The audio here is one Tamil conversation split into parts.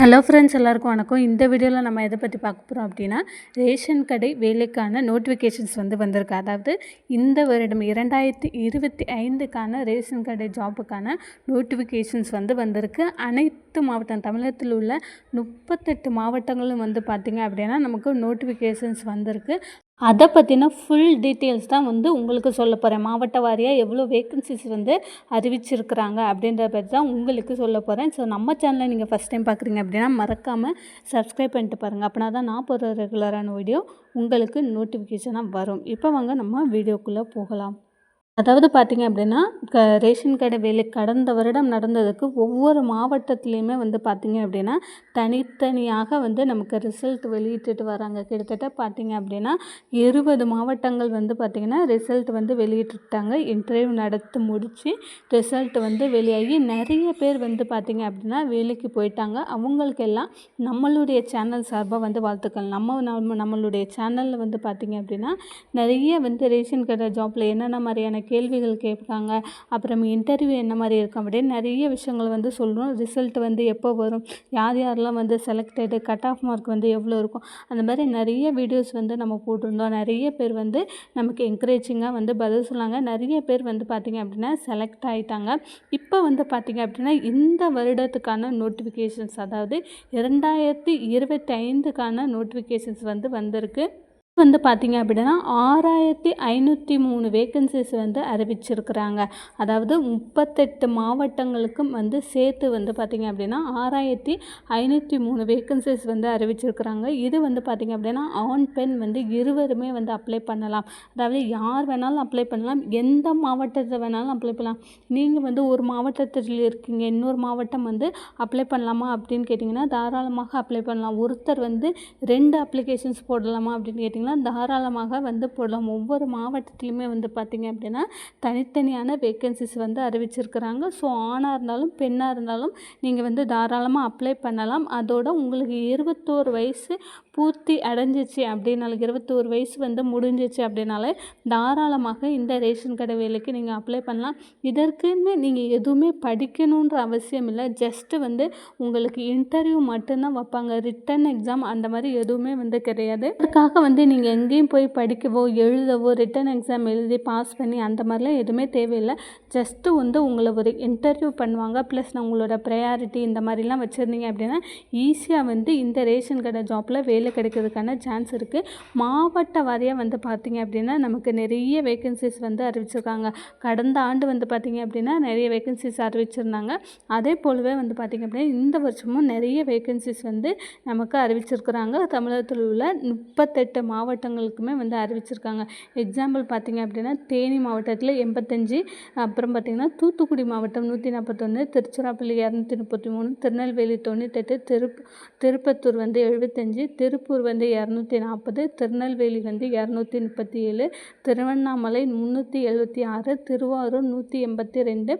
ஹலோ ஃப்ரெண்ட்ஸ் எல்லாருக்கும் வணக்கம். இந்த வீடியோவில் நம்ம எதை பற்றி பார்க்க போகிறோம் அப்படின்னா ரேஷன் கடை வேலைக்கான நோட்டிஃபிகேஷன்ஸ் வந்து வந்திருக்கு. அதாவது இந்த வருடம் இரண்டாயிரத்தி இருபத்தி ஐந்துக்கான ரேஷன் கடை ஜாபுக்கான நோட்டிஃபிகேஷன்ஸ் வந்து வந்திருக்கு. அனைத்து மாவட்டம் தமிழகத்தில் உள்ள முப்பத்தெட்டு மாவட்டங்களும் வந்து பார்த்திங்க அப்படின்னா நமக்கு நோட்டிஃபிகேஷன்ஸ் வந்திருக்கு. அதை பற்றின ஃபுல் டீட்டெயில்ஸ் தான் வந்து உங்களுக்கு சொல்ல போகிறேன் மாவட்ட வாரியாக எவ்வளோ வேக்கன்சிஸ் வந்து அறிவிச்சிருக்கிறாங்க அப்படின்றத பற்றி தான் உங்களுக்கு சொல்ல போகிறேன் ஸோ நம்ம சேனலை நீங்கள் ஃபஸ்ட் டைம் பார்க்குறீங்க அப்படின்னா மறக்காமல் சப்ஸ்கிரைப் பண்ணிட்டு பாருங்கள் அப்படின்னா தான் நான் போகிற ரெகுலரான வீடியோ உங்களுக்கு நோட்டிஃபிகேஷனாக வரும். இப்போ வாங்க நம்ம வீடியோக்குள்ளே போகலாம். அதாவது பார்த்திங்க அப்படின்னா க ரேஷன் கடை வேலை கடந்த வருடம் நடந்ததுக்கு ஒவ்வொரு மாவட்டத்துலேயுமே வந்து பார்த்திங்க அப்படின்னா தனித்தனியாக வந்து நமக்கு ரிசல்ட் வெளியிட்டுட்டு வராங்க. கிட்டத்தட்ட பார்த்திங்க அப்படின்னா இருபது மாவட்டங்கள் வந்து பார்த்திங்கன்னா ரிசல்ட் வந்து வெளியிட்டுட்டாங்க. இன்டர்வியூ நடத்தி முடித்து ரிசல்ட் வந்து வெளியாகி நிறைய பேர் வந்து பார்த்திங்க அப்படின்னா வேலைக்கு போயிட்டாங்க. அவங்களுக்கெல்லாம் நம்மளுடைய சேனல் சார்பாக வந்து வாழ்த்துக்கள். நம்ம நம்ம நம்மளுடைய சேனலில் வந்து பார்த்திங்க அப்படின்னா நிறைய வந்து ரேஷன் கடை ஜாப்பில் என்னென்ன மாதிரியான கேள்விகள் கேட்பாங்க. அப்புறம் இன்டர்வியூ என்ன மாதிரி இருக்கும் அப்படின்னு நிறைய விஷயங்கள் வந்து சொல்லணும். ரிசல்ட் வந்து எப்போ வரும்? யார் யாரெல்லாம் வந்து செலக்டடு கட் ஆஃப் மார்க் வந்து எவ்வளோ இருக்கும்? அந்த மாதிரி நிறைய வீடியோஸ் வந்து நம்ம போட்டிருந்தோம். நிறைய பேர் வந்து நமக்கு என்கரேஜிங்காக வந்து பதில் சொன்னாங்க. நிறைய பேர் வந்து பார்த்திங்க அப்படின்னா செலக்ட் ஆகிட்டாங்க இப்போ வந்து பார்த்திங்க அப்படின்னா இந்த வருடத்துக்கான நோட்டிஃபிகேஷன்ஸ் அதாவது இரண்டாயிரத்தி இருபத்தி ஐந்துக்கான நோட்டிஃபிகேஷன்ஸ் வந்து வந்திருக்கு. வந்து பார்த்திங்க அப்படின்னா ஆறாயிரத்தி ஐநூற்றி மூணு வேக்கன்சிஸ் வந்து அறிவிச்சிருக்கிறாங்க. அதாவது முப்பத்தெட்டு மாவட்டங்களுக்கும் வந்து சேர்த்து வந்து பார்த்திங்க அப்படின்னா ஆறாயிரத்தி ஐநூற்றி மூணு வேக்கன்சிஸ் வந்து அறிவிச்சிருக்கிறாங்க. இது வந்து பார்த்திங்க அப்படின்னா ஆண் பெண் வந்து இருவருமே வந்து அப்ளை பண்ணலாம். அதாவது யார் வேணாலும் அப்ளை பண்ணலாம். எந்த மாவட்டத்தை வேணாலும் அப்ளை பண்ணலாம். நீங்கள் வந்து ஒரு மாவட்டத்தில் இருக்கீங்க இன்னொரு மாவட்டம் வந்து அப்ளை பண்ணலாமா அப்படின்னு கேட்டிங்கன்னா தாராளமாக அப்ளை பண்ணலாம். ஒருத்தர் வந்து ரெண்டு அப்ளிகேஷன்ஸ் போடலாமா அப்படின்னு கேட்டிங்கன்னா தாராளமாக வந்து போடலாம். ஒவ்வொரு மாவட்டத்துலேயுமே வந்து பார்த்திங்க அப்படின்னா தனித்தனியான வேக்கன்சிஸ் வந்து அறிவிச்சிருக்கிறாங்க. ஸோ ஆணாக இருந்தாலும் பெண்ணாக இருந்தாலும் நீங்கள் வந்து தாராளமாக அப்ளை பண்ணலாம். அதோட உங்களுக்கு இருபத்தோரு வயசு பூர்த்தி அடைஞ்சிச்சு அப்படின்னாலும் இருபத்தோரு வயசு வந்து முடிஞ்சிச்சு அப்படின்னாலே தாராளமாக இந்த ரேஷன் கடை வேலைக்கு நீங்கள் அப்ளை பண்ணலாம். இதற்குன்னு நீங்கள் எதுவுமே படிக்கணுன்ற அவசியம் இல்லை. ஜஸ்ட்டு வந்து உங்களுக்கு இன்டர்வியூ மட்டும்தான் வைப்பாங்க. ரிட்டன் எக்ஸாம் அந்த மாதிரி எதுவுமே வந்து கிடையாது. அதுக்காக வந்து நீங்கள் எங்கேயும் போய் படிக்கவோ எழுதவோ ரிட்டன் எக்ஸாம் எழுதி பாஸ் பண்ணி அந்த மாதிரிலாம் எதுவுமே தேவையில்லை. ஜஸ்ட்டு வந்து உங்களை ஒரு இன்டர்வியூ பண்ணுவாங்க. ப்ளஸ் நான் உங்களோட ப்ரையாரிட்டி இந்த மாதிரிலாம் வச்சுருந்தீங்க அப்படின்னா ஈஸியாக வந்து இந்த ரேஷன் கடை ஜாப்பில் வேலை கிடைக்கிறதுக்கான சான்ஸ் இருக்குது மாவட்ட வாரியாக வந்து பார்த்திங்க அப்படின்னா நமக்கு நிறைய வேக்கன்சிஸ் வந்து அறிவிச்சிருக்காங்க. கடந்த ஆண்டு வந்து பார்த்திங்க அப்படின்னா நிறைய வேக்கன்சிஸ் அறிவிச்சிருந்தாங்க. அதே போலவே வந்து பார்த்திங்க அப்படின்னா இந்த வருஷமும் நிறைய வேக்கன்சிஸ் வந்து நமக்கு அறிவிச்சிருக்கிறாங்க. தமிழகத்தில் உள்ள முப்பத்தெட்டு மாவட்டங்களுக்குமே வந்து அறிவிச்சிருக்காங்க. எக்ஸாம்பிள் பார்த்திங்க அப்படின்னா தேனி மாவட்டத்தில் எண்பத்தஞ்சு அப்புறம் பார்த்திங்கன்னா தூத்துக்குடி மாவட்டம் நூற்றி நாற்பத்தொன்று திருச்சிராப்பள்ளி இரநூத்தி முப்பத்தி மூணு திருநெல்வேலி தொண்ணூத்தெட்டு திருப் திருப்பத்தூர் வந்து எழுபத்தஞ்சு திரு திருப்பூர் வந்து இரநூத்தி நாற்பது திருநெல்வேலி வந்து இரநூத்தி முப்பத்தி ஏழு திருவண்ணாமலை முந்நூற்றி எழுபத்தி ஆறு திருவாரூர் நூற்றி எண்பத்தி ரெண்டு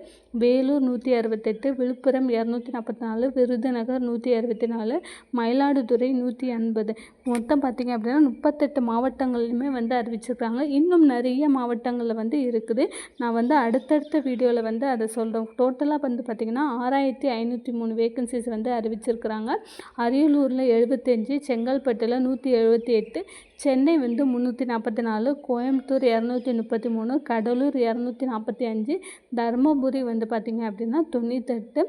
வேலூர் நூற்றி அறுபத்தெட்டு விழுப்புரம் இரநூத்தி நாற்பத்தி நாலு விருதுநகர் நூற்றி அறுபத்தி நாலு மயிலாடுதுறை நூற்றி எண்பது மொத்தம் பார்த்திங்க அப்படின்னா முப்பத்தெட்டு மாவட்டங்கள்லையுமே வந்து அறிவிச்சிருக்காங்க. இன்னும் நிறைய மாவட்டங்களில் வந்து இருக்குது. நான் வந்து அடுத்தடுத்த வீடியோவில் வந்து அதை சொல்கிறேன் டோட்டலாக வந்து பார்த்திங்கன்னா ஆறாயிரத்தி ஐநூற்றி மூணு வேக்கன்சிஸ் வந்து அறிவிச்சிருக்கிறாங்க. அரியலூரில் எழுபத்தஞ்சி செங்கல்பட்டில் நூற்றி எழுபத்தி எட்டு சென்னை வந்து முந்நூற்றி நாற்பத்தி நாலு கோயம்புத்தூர் இரநூத்தி முப்பத்தி மூணு கடலூர் இரநூத்தி நாற்பத்தி அஞ்சு தருமபுரி வந்து பார்த்திங்க அப்படின்னா தொண்ணூத்தெட்டு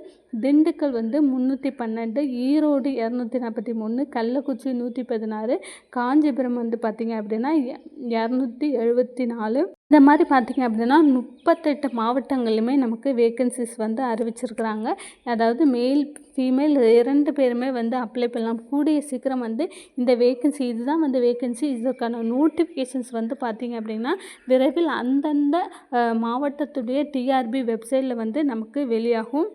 திண்டுக்கல் வந்து முந்நூற்றி பன்னெண்டு ஈரோடு இரநூத்தி நாற்பத்தி மூணு கள்ளக்குறிச்சி நூற்றி பதினாறு காஞ்சிபுரம் வந்து பார்த்திங்க அப்படின்னா இரநூத்தி எழுபத்தி நாலு இந்த மாதிரி பார்த்திங்க அப்படின்னா முப்பத்தெட்டு மாவட்டங்கள்லையுமே நமக்கு வேக்கன்சிஸ் வந்து அறிவிச்சிருக்கிறாங்க. அதாவது மேல் ஃபீமேல் இரண்டு பேருமே வந்து அப்ளை பண்ணலாம். கூடிய சீக்கிரம் வந்து இந்த வேக்கன்சி இதுதான் வந்து வேக்கன்சி இதற்கான நோட்டிஃபிகேஷன்ஸ் வந்து பார்த்திங்க அப்படின்னா விரைவில் அந்தந்த மாவட்டத்துடைய டிஆர்பி வெப்சைட்டில் வந்து நமக்கு வெளியாகும்.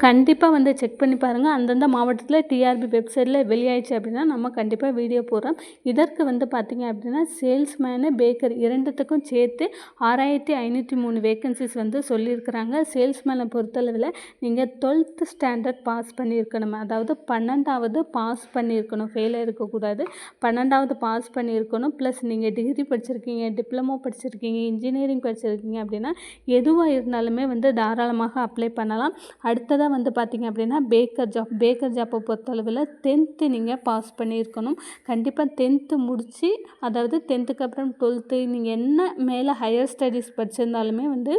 கண்டிப்பாக வந்து செக் பண்ணி பாருங்கள் அந்தந்த மாவட்டத்தில் டிஆர்பி வெப்சைட்டில் வெளியாயிடுச்சு அப்படின்னா நம்ம கண்டிப்பாக வீடியோ போடுறோம். இதற்கு வந்து பார்த்திங்க அப்படின்னா சேல்ஸ்மேனு பேக்கர் இரண்டுத்துக்கும் சேர்த்து ஆறாயிரத்தி ஐநூற்றி மூணு வேக்கன்சிஸ் வந்து சொல்லியிருக்கிறாங்க. சேல்ஸ்மேனை பொறுத்தளவில் நீங்கள் டுவெல்த்து ஸ்டாண்டர்ட் பாஸ் பண்ணியிருக்கணும். அதாவது பன்னெண்டாவது பாஸ் பண்ணியிருக்கணும். ஃபெயிலாக இருக்கக்கூடாது பன்னெண்டாவது பாஸ் பண்ணியிருக்கணும். ப்ளஸ் நீங்கள் டிகிரி படிச்சிருக்கீங்க டிப்ளமோ படிச்சிருக்கீங்க இன்ஜினியரிங் படிச்சிருக்கீங்க அப்படின்னா எதுவாக இருந்தாலுமே வந்து தாராளமாக அப்ளை பண்ணலாம். அடுத்தது தான் வந்து பார்த்திங்க அப்படின்னா பேக்கர் ஜாப் பேக்கர் ஜாப்பை பொறுத்தளவில் டென்த்து நீங்கள் பாஸ் பண்ணியிருக்கணும். கண்டிப்பாக டென்த்து முடித்து அதாவது டென்த்துக்கு அப்புறம் டுவெல்த்து நீங்கள் என்ன மேலே ஹையர் ஸ்டடீஸ் படிச்சிருந்தாலுமே வந்து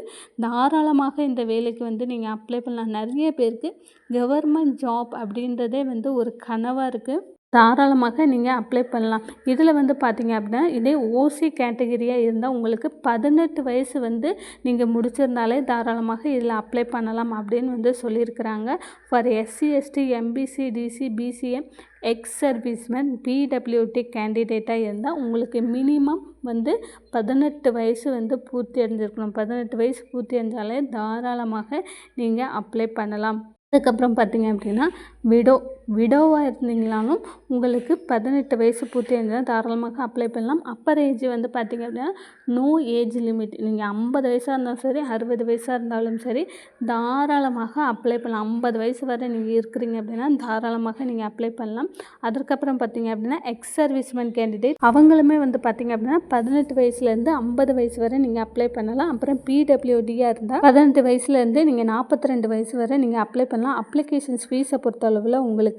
தாராளமாக இந்த வேலைக்கு வந்து நீங்கள் அப்ளை பண்ணலாம். நிறைய பேருக்கு கவர்மெண்ட் ஜாப் அப்படின்றதே வந்து ஒரு கனவாக இருக்குது தாராளமாக நீங்கள் அப்ளை பண்ணலாம். இதில் வந்து பார்த்தீங்க அப்படின்னா இதே ஓசி கேட்டகரியாக இருந்தால் உங்களுக்கு பதினெட்டு வயசு வந்து நீங்கள் முடிச்சிருந்தாலே தாராளமாக இதில் அப்ளை பண்ணலாம் அப்படின்னு வந்து சொல்லியிருக்கிறாங்க. For SC ST MBC DC BCM ex serviceman PWD கேண்டிடேட்டாக இருந்தால் உங்களுக்கு மினிமம் வந்து பதினெட்டு வயசு வந்து பூர்த்தி அடைஞ்சிருக்கணும். பதினெட்டு வயசு பூர்த்தி அடைஞ்சாலே தாராளமாக நீங்கள் அப்ளை பண்ணலாம். அதுக்கப்புறம் பார்த்தீங்க அப்படின்னா விடோ விடோவாக இருந்தீங்கனாலும் உங்களுக்கு பதினெட்டு வயசு பூர்த்தி இருந்தால் தாராளமாக அப்ளை பண்ணலாம். அப்பர் ஏஜ் வந்து பார்த்திங்க அப்படின்னா நோ ஏஜ் லிமிட் நீங்கள் ஐம்பது வயசாக இருந்தாலும் சரி அறுபது வயசாக இருந்தாலும் சரி தாராளமாக அப்ளை பண்ணலாம். ஐம்பது வயசு வரை நீங்கள் இருக்கிறீங்க அப்படின்னா தாராளமாக நீங்கள் அப்ளை பண்ணலாம். அதற்கப்புறம் பார்த்தீங்க அப்படின்னா எக்ஸ் சர்வீஸ்மேன் கேண்டிடேட் அவங்களுமே வந்து பார்த்திங்க அப்படின்னா பதினெட்டு வயசுலேருந்து ஐம்பது வயசு வரை நீங்கள் அப்ளை பண்ணலாம். அப்புறம் பிடபிள்யூடியாக இருந்தால் பதினெட்டு வயசுலேருந்து நீங்கள் நாற்பத்தி ரெண்டு வயசு வரை நீங்கள் அப்ளை பண்ணலாம். அப்ளிகேஷன்ஸ் ஃபீஸை பொறுத்தளவில் உங்களுக்கு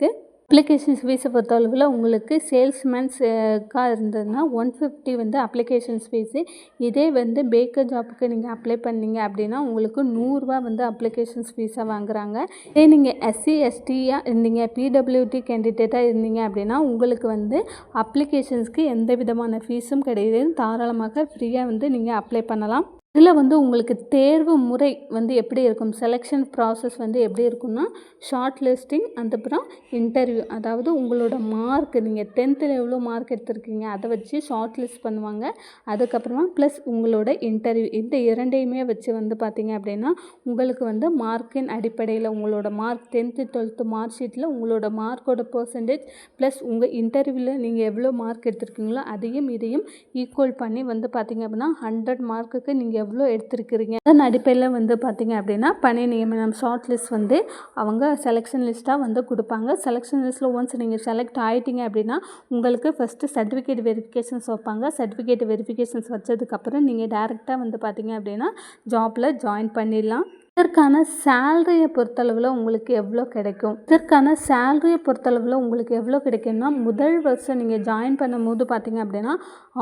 அப்ளிகேஷன்ஸ் ஃபீஸை பொறுத்தளவில் உங்களுக்கு சேல்ஸ்மேன்ஸுக்காக இருந்ததுன்னா ஒன் ஃபிஃப்டி வந்து அப்ளிகேஷன்ஸ் ஃபீஸு இதே வந்து பேக்கர் ஜாப்புக்கு நீங்கள் அப்ளை பண்ணீங்க அப்படின்னா உங்களுக்கு நூறுரூவா வந்து அப்ளிகேஷன்ஸ் ஃபீஸாக வாங்குறாங்க. இதே நீங்கள் எஸ்சி எஸ்டியாக இருந்தீங்க பிடபிள்யூடி கேண்டிடேட்டாக இருந்தீங்க அப்படின்னா உங்களுக்கு வந்து அப்ளிகேஷன்ஸ்க்கு எந்த விதமான ஃபீஸும் கிடையாது. தாராளமாக ஃப்ரீயாக வந்து நீங்கள் அப்ளை பண்ணலாம். இதில் வந்து உங்களுக்கு தேர்வு முறை வந்து எப்படி இருக்கும்? செலெக்ஷன் ப்ராசஸ் வந்து எப்படி இருக்கும்னா ஷார்ட் லிஸ்டிங் அதுக்கப்புறம் இன்டர்வியூ அதாவது உங்களோட மார்க் நீங்கள் டென்த்தில் எவ்வளோ மார்க் எடுத்திருக்கீங்க அதை வச்சு ஷார்ட் லிஸ்ட் பண்ணுவாங்க. அதுக்கப்புறமா ப்ளஸ் உங்களோட இன்டர்வியூ இந்த இரண்டையுமே வச்சு வந்து பார்த்தீங்க அப்படின்னா உங்களுக்கு வந்து மார்க்கின் அடிப்படையில் உங்களோட மார்க் டென்த்து டுவெல்த்து மார்க் ஷீட்டில் உங்களோட மார்க்கோட பர்சன்டேஜ் ப்ளஸ் உங்கள் இன்டர்வியூவில் நீங்கள் எவ்வளோ மார்க் எடுத்திருக்கீங்களோ அதையும் இதையும் ஈக்குவல் பண்ணி வந்து பார்த்தீங்க அப்படின்னா ஹண்ட்ரட் மார்க்குக்கு நீங்கள் எவ்வளோ எடுத்திருக்கிறீங்க? அதன் அடிப்படையில் வந்து பார்த்தீங்க அப்படின்னா பணி நியமனம் ஷார்ட் லிஸ்ட் வந்து அவங்க செலெக்ஷன் லிஸ்ட்டாக வந்து கொடுப்பாங்க. செலெக்ஷன் லிஸ்ட்டில் ஒன்ஸ் நீங்கள் செலக்ட் ஆகிட்டீங்க அப்படின்னா உங்களுக்கு ஃபஸ்ட்டு சர்டிஃபிகேட் வெரிஃபிகேஷன்ஸ் வைப்பாங்க. சர்டிஃபிகேட் வெரிஃபிகேஷன்ஸ் வச்சதுக்கப்புறம் நீங்கள் டேரெக்டாக வந்து பார்த்தீங்க அப்படின்னா ஜாப்பில் ஜாயின் பண்ணிடலாம். இதற்கான சேலரியை பொறுத்தளவில் உங்களுக்கு எவ்வளோ கிடைக்கும்? இதற்கான சேலரியை பொறுத்தளவில் உங்களுக்கு எவ்வளோ கிடைக்கும்னா முதல் வருஷம் நீங்கள் ஜாயின் பண்ணும்போது பார்த்தீங்க அப்படின்னா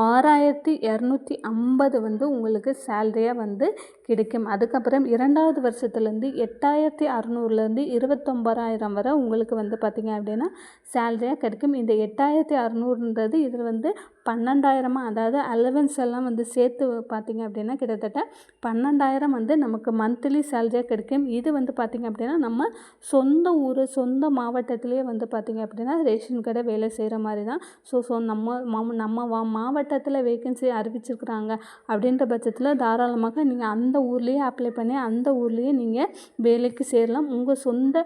ஆறாயிரத்தி இரநூத்தி ஐம்பது வந்து உங்களுக்கு சேலரியாக வந்து கிடைக்கும். அதுக்கப்புறம் இரண்டாவது வருஷத்துலேருந்து எட்டாயிரத்தி அறநூறுலேருந்து இருபத்தொம்பதாயிரம் வரை உங்களுக்கு வந்து பார்த்திங்க அப்படின்னா சேலரியாக கிடைக்கும். இந்த எட்டாயிரத்தி அறநூறுன்றது இதில் வந்து பன்னெண்டாயிரமாக அதாவது அலவன்ஸ் எல்லாம் வந்து சேர்த்து பார்த்திங்க அப்படின்னா கிட்டத்தட்ட பன்னெண்டாயிரம் வந்து நமக்கு மந்த்லி சேலரியாக கிடைக்கும். இது வந்து பார்த்திங்க அப்படின்னா நம்ம சொந்த ஊர் சொந்த மாவட்டத்திலேயே வந்து பார்த்திங்க அப்படின்னா ரேஷன் கடை வேலை செய்கிற மாதிரி தான். ஸோ ஸோ நம்ம நம்ம மாவட்டத்தில் வேகன்சி அறிவிச்சிருக்கிறாங்க அப்படின்ற பட்சத்தில் தாராளமாக நீங்கள் அந்த அந்த ஊர்லேயே அப்ளை பண்ணி அந்த ஊர்லேயே நீங்கள் வேலைக்கு சேரலாம். உங்கள் சொந்த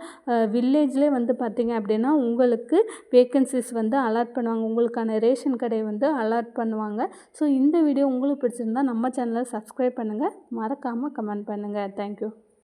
வில்லேஜ்லேயே வந்து பார்த்திங்க அப்படின்னா உங்களுக்கு வேக்கன்சிஸ் வந்து அலாட் பண்ணுவாங்க. உங்களுக்கான ரேஷன் கடை வந்து அலாட் பண்ணுவாங்க. ஸோ இந்த வீடியோ உங்களுக்கு பிடிச்சிருந்தா நம்ம சேனலை சப்ஸ்கிரைப் பண்ணுங்கள் மறக்காமல் கமெண்ட் பண்ணுங்கள் தேங்க்யூ